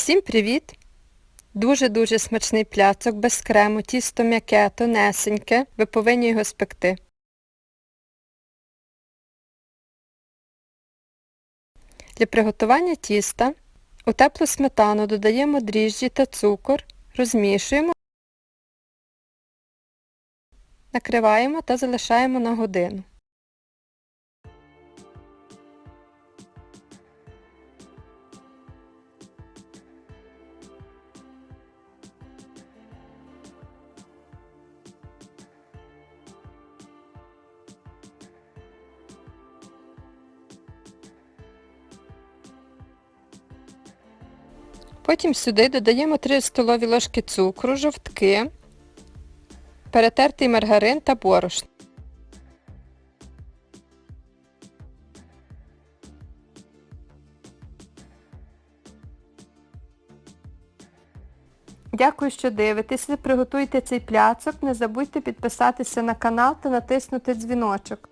Всім привіт! Дуже-дуже смачний пляцок без крему, тісто м'яке, тонесеньке. Ви повинні його спекти. Для приготування тіста у теплу сметану додаємо дріжджі та цукор, розмішуємо, накриваємо та залишаємо на годину. Потім сюди додаємо 3 столові ложки цукру, жовтки, перетертий маргарин та борошно. Дякую, що дивитеся. Приготуйте цей пляцок. Не забудьте підписатися на канал та натиснути дзвіночок.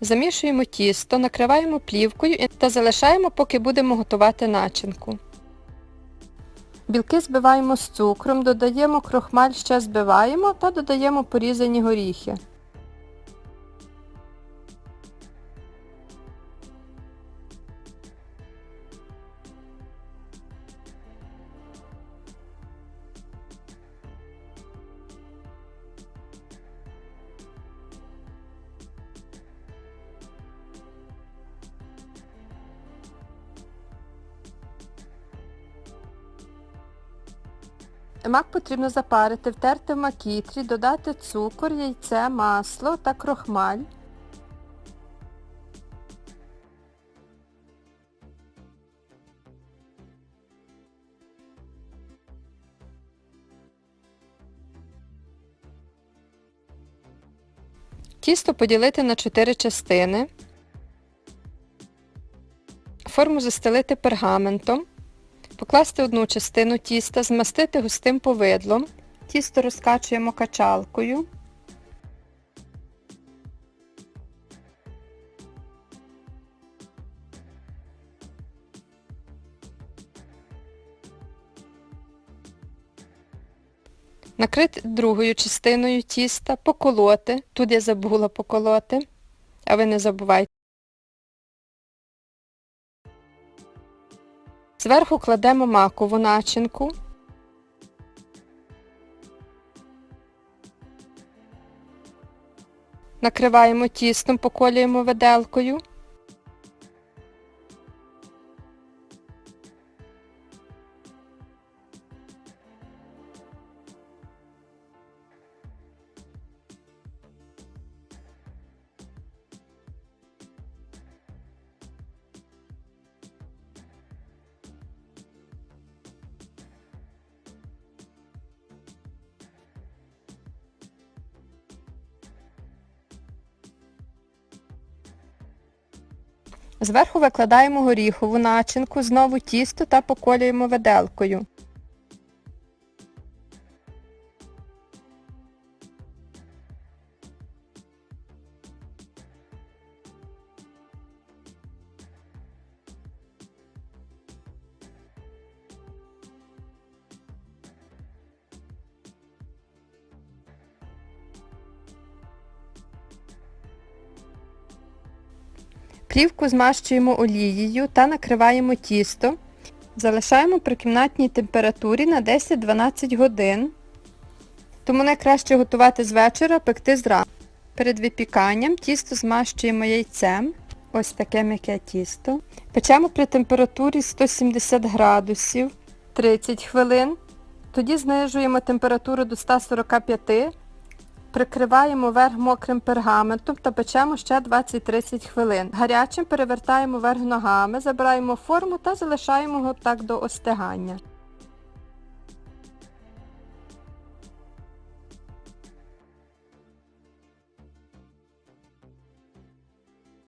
Замішуємо тісто, накриваємо плівкою та залишаємо, поки будемо готувати начинку. Білки збиваємо з цукром, додаємо крохмаль, ще збиваємо та додаємо порізані горіхи. Мак потрібно запарити, втерти в макітрі, додати цукор, яйце, масло та крохмаль. Тісто поділити на 4 частини. Форму застелити пергаментом. Покласти одну частину тіста, змастити густим повидлом. Тісто розкачуємо качалкою. Накрити другою частиною тіста, поколоти. Тут я забула поколоти, а ви не забувайте. Зверху кладемо макову начинку. Накриваємо тістом, поколюємо виделкою. Зверху викладаємо горіхову начинку, знову тісто та поколюємо виделкою. Плівку змащуємо олією та накриваємо тісто. Залишаємо при кімнатній температурі на 10-12 годин. Тому найкраще готувати з вечора, пекти зранку. Перед випіканням тісто змащуємо яйцем. Ось таке м'яке тісто. Печемо при температурі 170 градусів 30 хвилин. Тоді знижуємо температуру до 145 Прикриваємо верх мокрим пергаментом та печемо ще 20-30 хвилин. Гарячим перевертаємо верх ногами, забираємо форму та залишаємо його так до остигання.